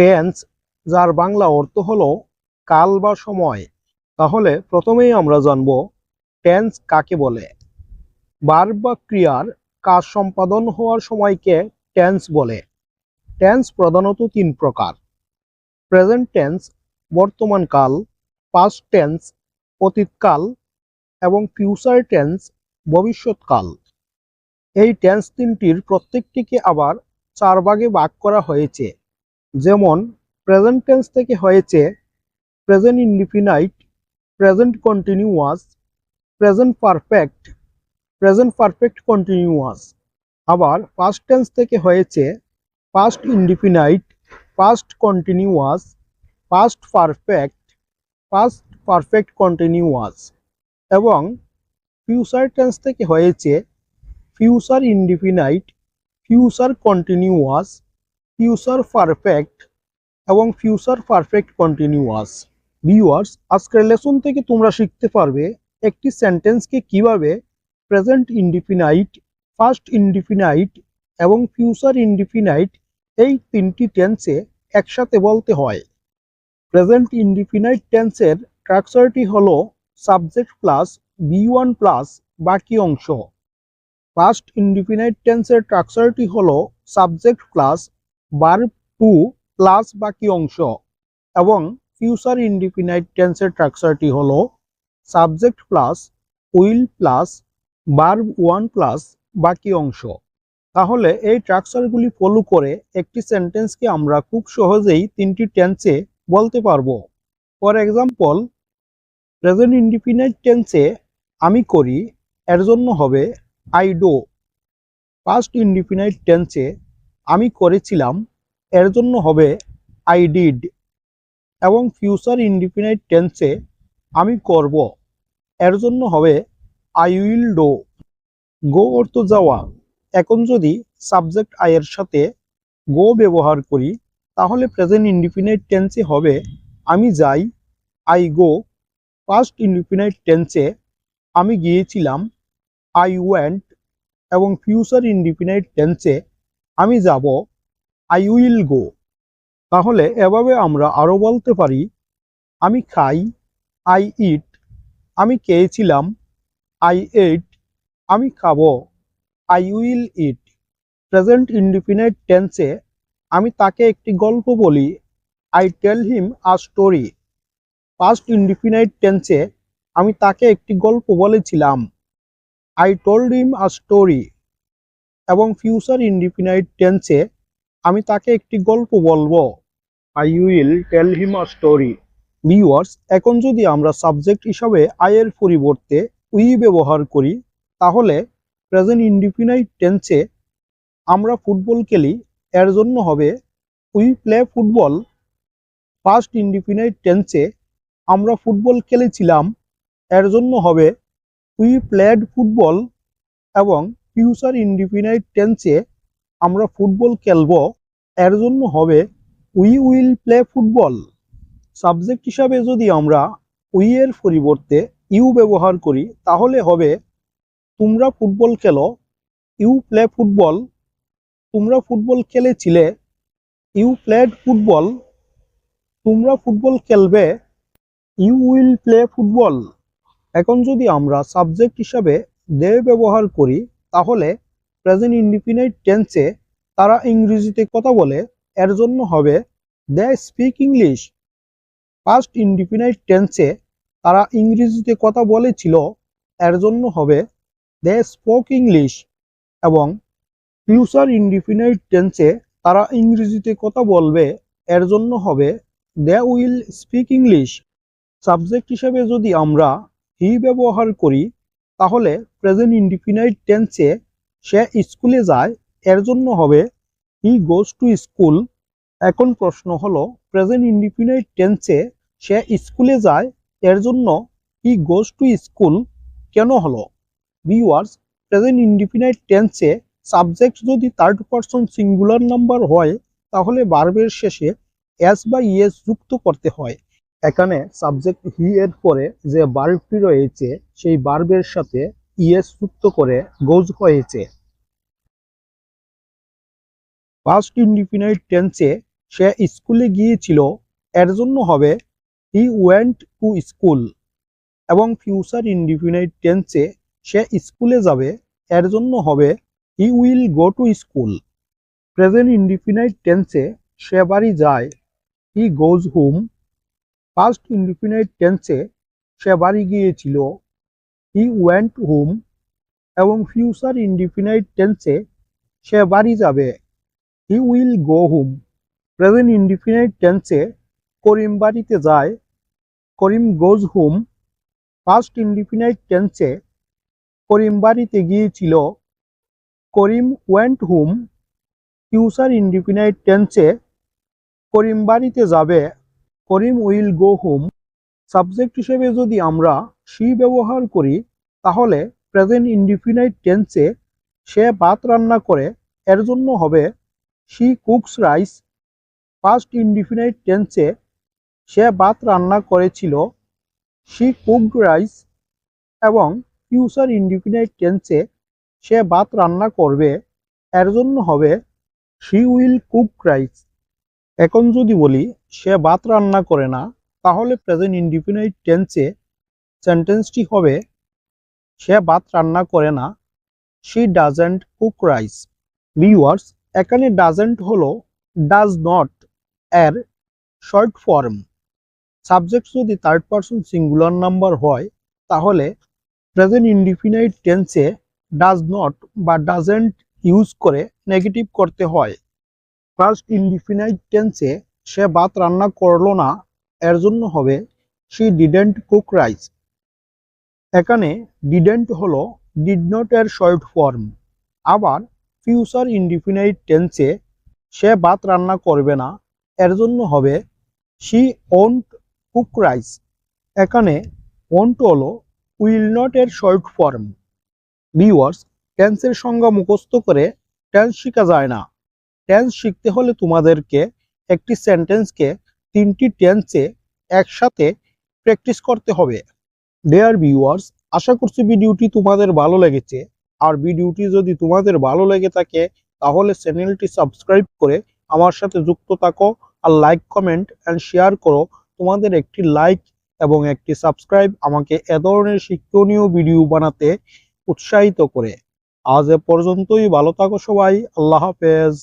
Tense, যার বাংলা অর্থ হলো কাল বা সময়। তাহলে প্রথমেই আমরা জানব টেন্স কাকে বলে। ভার্ব বা ক্রিয়ার কাজ সম্পাদন হওয়ার সময়কে টেন্স বলে। টেন্স প্রধানত তিন প্রকার। প্রেজেন্ট টেন্স, বর্তমান কাল পাস্ট টেন্স অতীতকাল এবং ফিউচার টেন্স ভবিষ্যৎকাল এই টেন্স তিনটির প্রত্যেকটিকে আবার চার ভাগে ভাগ করা হয়েছে। যেমন প্রেজেন্ট টেন্স থেকে হয়েছে present indefinite present continuous present perfect present perfect continuous আবার পাস্ট টেন্স থেকে হয়েছে past indefinite past continuous past perfect past perfect continuous এবং ফিউচার টেন্স থেকে হয়েছে future indefinite future continuous future perfect এবং ফিউচার পারফেক্ট কন্টিনিউয়াস ভিউয়ার্স আজকের lesson থেকে তোমরা শিখতে পারবে একটি সেন্টেন্সকে কীভাবে প্রেজেন্ট ইনডিফিনাইট ফার্স্ট ইনডিফিনাইট এবং ফিউচার ইনডিফিনাইট এই তিনটি টেন্সে একসাথে বলতে হয়। প্রেজেন্ট ইনডিফিনাইট টেন্সের স্ট্রাকচারটি হল subject plus V one plus বাকি অংশ। ফার্স্ট ইনডিফিনাইট টেন্সের স্ট্রাকচারটি হল subject plus verb two plus বাকি অংশ এবং ফিউচার ইনডিফিনাইট টেন্সের স্ট্রাকচারটি হল subject plus will plus verb one plus বাকি অংশ। তাহলে এই স্ট্রাকচারগুলি ফলো করে একটি সেন্টেন্সকে আমরা খুব সহজেই তিনটি টেন্সে বলতে পারব। ফর এক্সাম্পল প্রেজেন্ট ইনডিফিনাইট টেন্সে আমি করি, এর জন্য হবে আই ডো পাস্ট ইনডিফিনাইট টেন্সে আমি করেছিলাম, এর জন্য হবে আই ডিড এবং ফিউচার ইনডিফিনাইট টেন্সে আমি করব, এর জন্য হবে আই উইল ডো গো অর্থ যাওয়া। এখন যদি সাবজেক্ট আই এর সাথে গো ব্যবহার করি, তাহলে প্রেজেন্ট ইনডিফিনাইট টেন্সে হবে, আমি যাই আই গো পাস্ট ইনডিফিনাইট টেন্সে আমি গিয়েছিলাম আই ওয়েন্ট এবং ফিউচার ইনডিফিনাইট টেন্সে আমি যাব আই উইল গো তাহলে এভাবে আমরা আরও বলতে পারি, আমি খাই আই ইট আমি খেয়েছিলাম আই এইট আমি খাব I will eat present indefinite টেন্সে আমি তাকে একটি গল্প বলি I tell him a story past indefinite টেন্সে আমি তাকে একটি গল্প বলেছিলাম I told him a story এবং ফিউচার ইনডিফিনাইট টেন্সে আমি তাকে একটি গল্প বলব। I will tell him a story viewers এখন যদি আমরা সাবজেক্ট হিসাবে আয়ের পরিবর্তে উই ব্যবহার করি তাহলে প্রেজেন্ট ইনডিফিনাইট টেন্সে আমরা ফুটবল খেলি এর জন্য হবে we play football first indefinite টেন্সে আমরা ফুটবল খেলেছিলাম এর জন্য হবে উই প্লেড ফুটবল এবং ফিউচার ইনডিফিনাইট টেন্সে আমরা ফুটবল খেলব, এর জন্য হবে we will play football subject হিসাবে যদি আমরা উই এর পরিবর্তে ইউ ব্যবহার করি, তাহলে হবে তোমরা ফুটবল খেলো ইউ প্লে ফুটবল তোমরা ফুটবল খেলেছিলে ইউ প্লেড ফুটবল তোমরা ফুটবল খেলবে ইউ উইল প্লে ফুটবল এখন যদি আমরা সাবজেক্ট হিসাবে দে ব্যবহার করি তাহলে প্রেজেন্ট ইনডিফিনাইট টেন্সে তারা ইংরেজিতে কথা বলে, এর জন্য হবে they speak English past indefinite টেন্সে তারা ইংরেজিতে কথা বলেছিল, এর জন্য হবে দে স্পোক ইংলিশ এবং ফিউচার ইনডিফিনাইট টেন্সে তারা ইংরেজিতে কথা বলবে, এর জন্য হবে they will speak English subject হিসেবে যদি আমরা হি ব্যবহার করি তাহলে প্রেজেন্ট ইনডিফিনাইট টেন্সে সে স্কুলে যায়, এর জন্য হবে হি গোজ টু স্কুল এখন প্রশ্ন হলো প্রেজেন্ট ইনডিফিনাইট টেন্সে সে স্কুলে যায়, এর জন্য হি গোজ টু স্কুল কেন হলো? ভিউয়ার্স প্রেজেন্ট ইনডিফিনাইট টেন্সে সাবজেক্ট যদি থার্ড পারসন সিঙ্গুলার নাম্বার হয়, তাহলে বার্বের শেষে এস বা ইএস যুক্ত করতে হয়। এখানে সাবজেক্ট হি এর পরে যে বার্বটি রয়েছে, সেই বার্বের সাথে ইএস যুক্ত করে গোজ হয়েছে। পাস্ট ইনডিফিনাইট টেন্সে সে স্কুলে গিয়েছিল, এর জন্য হবে হি ওয়েন্ট টু স্কুল এবং ফিউচার ইনডিফিনাইট টেন্সে সে স্কুলে যাবে, এর জন্য হবে he will go to school present indefinite টেন্সে সে বাড়ি যায় he goes home past indefinite টেন্সে সে বাড়ি গিয়েছিল। হি ওয়েন্ট হোম এবং ফিউচার ইনডিফিনাইট টেন্সে সে বাড়ি যাবে। He will go home present indefinite টেন্সে করিম বাড়িতে যায়। Karim goes home first indefinite টেন্সে করিম বাড়িতে গিয়েছিল। Karim went home future indefinite টেন্সে করিম বাড়িতে যাবে। Karim will go home. Subject হিসেবে যদি আমরা সি ব্যবহার করি, তাহলে প্রেজেন্ট ইনডিফিনাইট টেন্সে সে ভাত রান্না করে, এর জন্য হবে she cooks rice. First indefinite টেন্সে সে ভাত রান্না করেছিল শি কুকড রাইস এবং ফিউচার ইনডিফিনাইট টেন্সে সে ভাত রান্না করবে, এর জন্য হবে শি উইল কুক রাইস। এখন যদি বলি, সে ভাত রান্না করে না, তাহলে প্রেজেন্ট ইনডিফিনাইট টেন্সে সেন্টেন্সটি হবে, সে ভাত রান্না করে না she doesn't cook rice viewers এখানে ডাজেন্ট হলো ডাজ নট এর শর্ট ফর্ম সাবজেক্ট যদি থার্ড পারসন সিঙ্গুলার নাম্বার হয়, তাহলে প্রেজেন্ট ইনডিফিনাইট টেন্সে ডাজ নট বা ডাজেন্ট ইউজ করে নেগেটিভ করতে হয়। ফার্স্ট ইনডিফিনাইট টেন্সে সে ভাত রান্না করল না, এর জন্য হবে শি ডিডেন্ট কুক রাইস এখানে ডিডেন্ট হলো ডিড নট এর শর্ট ফর্ম আবার ফিউচার ইনডিফিনাইট টেন্সে সে ভাত রান্না করবে না, এর জন্য হবে শি ওন্ট কুক রাইস এখানে ওন্ট হলো উইল নট এর শর্ট ফর্ম ভিউয়ার্স টেন্সের সংজ্ঞা মুখস্থ করে টেন্স শেখা যায় না। টেন্স শিখতে হলে তোমাদেরকে একটি সেন্টেন্সকে তিনটি টেন্সে একসাথে প্র্যাকটিস করতে হবে। ডেয়ার ভিউয়ার্স আশা করছি ভিডিওটি তোমাদের ভালো লেগেছে। আর ভিডিওটি যদি তোমাদের ভালো লেগে থাকে, তাহলে চ্যানেলটি সাবস্ক্রাইব করে আমার সাথে যুক্ত থাকো আর লাইক কমেন্ট অ্যান্ড শেয়ার করো। তোমাদের একটি লাইক এবং একটি সাবস্ক্রাইব আমাকে এ ধরনের শিক্ষণীয় ভিডিও বানাতে উৎসাহিত করে। আজ এ পর্যন্তই, ভালো থাকো সবাই, আল্লাহ হাফেজ।